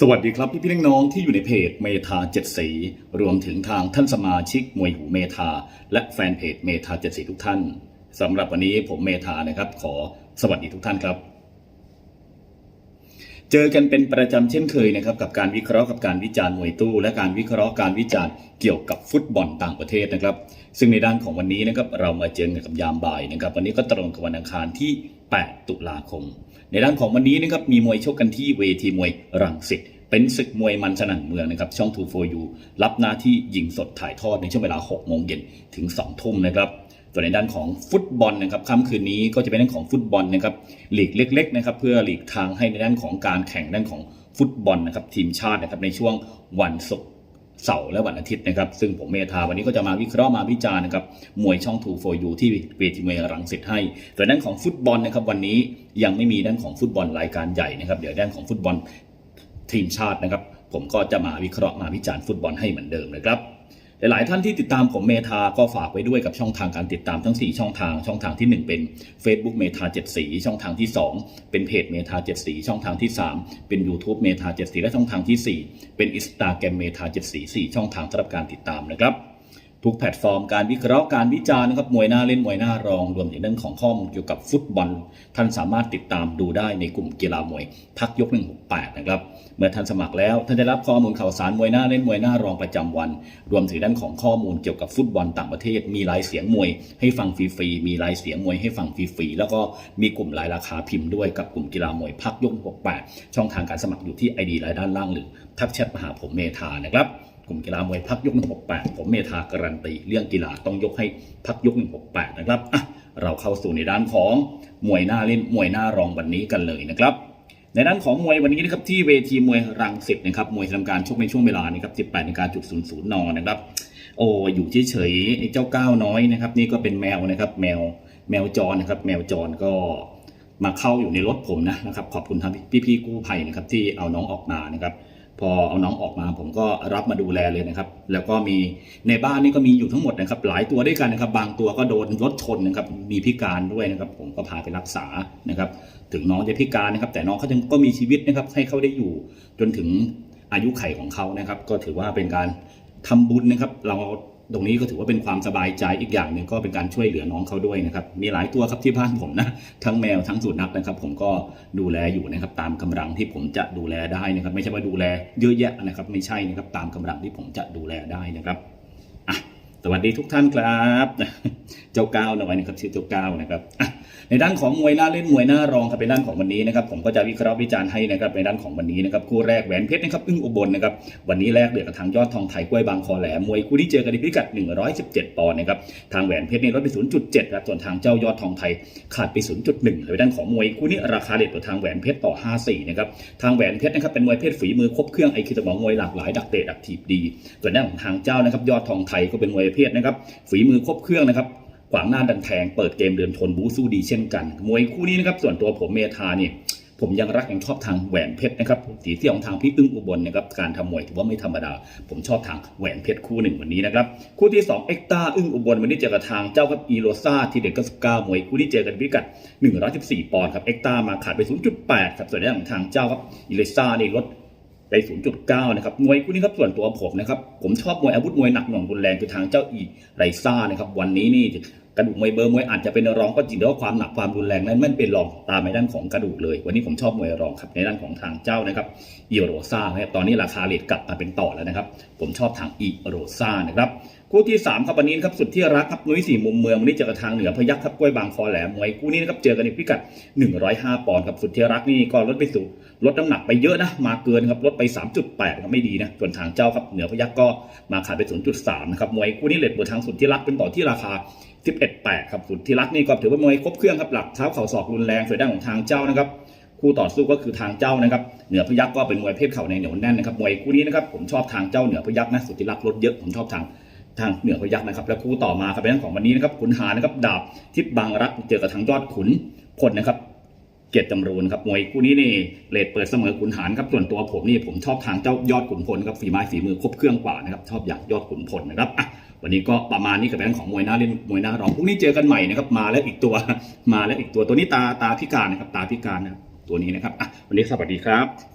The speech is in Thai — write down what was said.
สวัสดีครับพี่พี่น้องๆที่อยู่ในเพจเมธาเจ็ดสี รวมถึงทางท่านสมาชิกมวยหูเมธาและแฟนเพจเมธาเจ็ดสีทุกท่านสำหรับวันนี้ผมเมธานะครับ ขอสวัสดีทุกท่านครับ เจอกันเป็นประจำเช่นเคยนะครับกับการวิเคราะห์กับการวิจารณ์มวยตู้ และการวิเคราะห์การวิจารณ์เกี่ยวกับฟุตบอลต่างประเทศนะครับ ซึ่งในด้านของวันนี้นะครับเรามาเจอกันกับยามบ่ายนะครับ วันนี้ก็ตรงกับวันอังคารที่ 8 ตุลาคม ในด้านของวันนี้นะครับมีมวยชกกันที่เวทีมวยรังสิตเป็นศึกมวยมันสนั่นเมืองนะครับช่อง 2 for you รับหน้าที่ยิงสดถ่ายทอดในช่วงเวลา 6 โมงเย็นถึง 2 ทุ่มนะครับส่วนในด้านของฟุตบอลนะครับค่ำคืนนี้ก็จะเป็นด้านของฟุตบอลนะครับหลีกเล็กๆนะครับเพื่อหลีกทางให้ในด้านของการแข่งด้านของฟุตบอลนะครับทีมชาตินะครับในช่วงวันศุกร์ เสาร์และวันอาทิตย์นะครับ ซึ่งผมเมธาวันนี้ก็จะมาวิเคราะห์มาวิจารณ์นะครับ มวยช่อง 2 for you ที่เวทีมวยรังสิตให้ส่วนด้านของฟุตบอลนะครับวันนี้ยังไม่มีด้านของฟุตบอลรายการใหญ่นะครับ เดี๋ยวด้านของฟุตบอลทีมชาตินะครับ ผมก็จะมาวิเคราะห์มาวิจารณ์ฟุตบอลให้เหมือนเดิมนะครับ หลายๆท่านที่ติดตามผมเมธาก็ฝากไว้ด้วยกับช่องทางการติดตามทั้ง 4 ช่องทาง ช่องทางที่ 1 เป็น Facebook เมธา7สีช่องทางที่ 2 เป็นเพจเมธา7สีช่องทางที่ 3 เป็น YouTube เมธา7สีและช่องทางที่ 4 เป็น Instagram เมธา7สี4ช่องทางสำหรับการติดตามนะครับ ทุกแพลตฟอร์มการวิเคราะห์การวิจารณ์นะครับมวยหน้าเล่นมวยหน้ารอง รวมถึงเรื่องของข้อมูลเกี่ยวกับฟุตบอล ท่านสามารถติดตามดูได้ในกลุ่มกีฬามวยพักยก 168 นะครับ เมื่อท่านสมัครแล้ว ท่านจะรับข้อมูลข่าวสารมวยหน้าเล่นมวยหน้ารองประจำวัน รวมถึงด้านของข้อมูลเกี่ยวกับฟุตบอลต่างประเทศ มีรายเสียงมวย ให้ฟังฟรีๆมีรายเสียงมวยให้ฟังฟรีๆแล้วก็มีกลุ่มรายราคาพิมพ์ด้วยกับกลุ่มกีฬามวยพักยก 168 ช่องทางการสมัครอยู่ที่ไอดีรายด้านล่างหรือทักแชทมาหาผมเมธานะครับ กลุ่มกีฬามวยพักยก 168 ผมเมธาการันตี เรื่องกีฬาต้องยกให้พักยก 168 นะครับอะเราเข้าสู่ในด้านของมวยหน้าเล่นมวยหน้ารองวันนี้กันเลยนะครับในด้านของมวยวันนี้นะครับที่เวทีมวยรังสิตนะครับมวยทำการชกในช่วงเวลานี้ครับ18นาฬิกาจุด00นนะครับโอ้อยู่เฉยๆไอ้เจ้าก้าวน้อยนะครับนี่ก็เป็นแมวนะครับแมวแมวจรนะครับแมวจรก็มาเข้าอยู่ในรถผมนะนะครับขอบคุณทางพี่ๆกู้ภัยนะครับที่เอาน้องออกมานะครับ พอเอาน้องออกมาผมก็รับมาดูแลเลยนะครับ แล้วก็มีในบ้านนี่ก็มีอยู่ทั้งหมดนะครับ หลายตัวด้วยกันนะครับ บางตัวก็โดนรถชนนะครับ มีพิการด้วยนะครับ ผมก็พาไปรักษานะครับ ถึงน้องจะพิการนะครับ แต่น้องเขายังก็มีชีวิตนะครับ ให้เขาได้อยู่จนถึงอายุไขของเขานะครับ ก็ถือว่าเป็นการทำบุญนะครับ เรา ตรงนี้ก็ถือว่าเป็นความสบายใจอีกอย่างหนึ่งก็เป็นการช่วยเหลือน้องเขาด้วยนะครับมีหลายตัวครับที่บ้านผมนะทั้งแมวทั้งสุนัขนะครับ ผมก็ดูแลอยู่นะครับตามกำลังที่ผมจะดูแลได้นะครับ ไม่ใช่ว่าดูแลเยอะแยะนะครับ ไม่ใช่นะครับตามกำลังที่ผมจะดูแลได้นะครับ สวัสดีทุกท่านครับเจ้าก้าวนะว้นะครับชื่อเจ้าก้าวนะครับในด้านของมวยหน้าเล่นมวยหน้ารองครับเป็นด้านของวันนี้นะครับผมก็จะวิเคราะห์วิจารณ์ให้นะครับในด้านของวันนี้นะครับคู่แรกแหวนเพชรนะครับอึ้งอุบลนะครับวันนี้แรกเดือดกับทางยอดทองไทยกล้วยบางคอแหลมมวยคู่ที่เจอกันในพิกัด 117 ปอนด์นะครับทางแหวนเพชรนี่ลดไป 0.7ครับส่วนทางเจ้ายอดทองไทยขาดไป 0.1เลยด้านของมวยคู่นี้ราคาเด็ดกว่าทางแหวนเพชรต่อ 54นะครับทางแหวนเพชรนะครับเป็นมวยเพชรฝีมือครบเครื่องไอคิวสมองมวยหลากหลายดักเตะดักถีบดี ส่วนด้านของทางเจ้านะครับยอดทองไทยก็เป็นมวยเพศนะครับฝีมือครบเครื่องนะครับขวางหน้าดันแทงเปิดเกมเดินทนบูสู้ดีเช่นกันมวยคู่นี้นะครับส่วนตัวผมเมธาเนี่ยผมยังรักยังชอบทางแหวนเพชรนะครับสีเสียของทางพี่อึ้งอุบลนะครับการทำมวยถือว่าไม่ธรรมดา ผมชอบทางแหวนเพชรคู่หนึ่งวันนี้นะครับคู่ที่2เอ็กต้าอึ้งอุบลวันนี้เจอกับทางเจ้าครับอีโรซาทีเด็ด99มวยคู่ที่เจอกันพิกัด114ปอนด์ครับเอ็กต้ามาขาดไป 0.8ครับส่วนด้านของทางเจ้าครับอีโรซานี่ลด ไป 0.9 นะครับ มวยคู่นี้ครับส่วนตัวผมนะครับ ผมชอบมวยอาวุธมวยหนักหน่วงรุนแรงคือทางเจ้าอีไรซ่านะครับ วันนี้นี่กระดูกมวยเบอร์มวยอาจจะเป็นรองก็จริงแต่ว่าความหนักความรุนแรงนั้นไม่เป็นรองตามในด้านของกระดูกเลย วันนี้ผมชอบมวยรองครับในด้านของทางเจ้านะครับอีโรซ่านะครับตอนนี้ราคาเลทกลับมาเป็นต่อแล้วนะครับ ผมชอบทางอีโรซ่านะครับ คู่ที่3ครับวันนี้นครับสุดที่รักครับนุ้ยสี่มุมเมืองวันนี้เจอกับทางเหนือพยัคฆ์ครับกล้วยบางคอแหลมมวยคู่นี้นะครับเจอกันในพิกัด 105 ปอนด์ครับสุดที่รักนี่ก็ลดไปสู่ลดน้ำหนักไปเยอะนะมาเกินครับลดไป 3.8ครับไม่ดีนะส่วนทางเจ้าครับเหนือพยัคฆ์ก็มาขาดไป 0.3นะครับมวยคู่นี้เลทบนทางสุดที่รักเป็นต่อที่ราคา 11.8ครับสุดที่รักนี่ก็ถือว่ามวยครบเครื่องครับหลักเท้าเข่าศอกรุนแรงสวนด้านของทางเจ้านะครับคู่ต่อสู้ก็คือทางเจ้านะครับเหนือพยักก็เป็นมวยเพศเข่าในเหนียวแน่นนะครับมวยคู่นี้นะครับผมชอบทางเจ้าเหนือพยักนะสุดที่รักลดเยอะผมชอบทาง ทางเหนือพยักนะครับ และคู่ต่อมาครับเป็นเรื่องของวันนี้นะครับขุนหานะครับดาบทิพย์บางรักเจอกับทางยอดขุนพลนะครับ เกียรติจำรูนครับมวยคู่นี้นี่เลทเปิดเสมอขุนหารครับส่วนตัวผมนี่ผมชอบทางเจ้ายอดขุนพลครับฝีไม้ฝีมือครบเครื่องกว่านะครับชอบอย่างยอดขุนพลนะครับอะวันนี้ก็ประมาณนี้กับเรื่องของมวยหน้าเล่นมวยหน้ารองพรุ่งนี้เจอกันใหม่นะครับมาแล้วอีกตัวมาแล้วอีกตัวตัวนี้ตาตาพิการนะครับตาพิการนะครับตัวนี้นะครับอะวันนี้สวัสดีครับ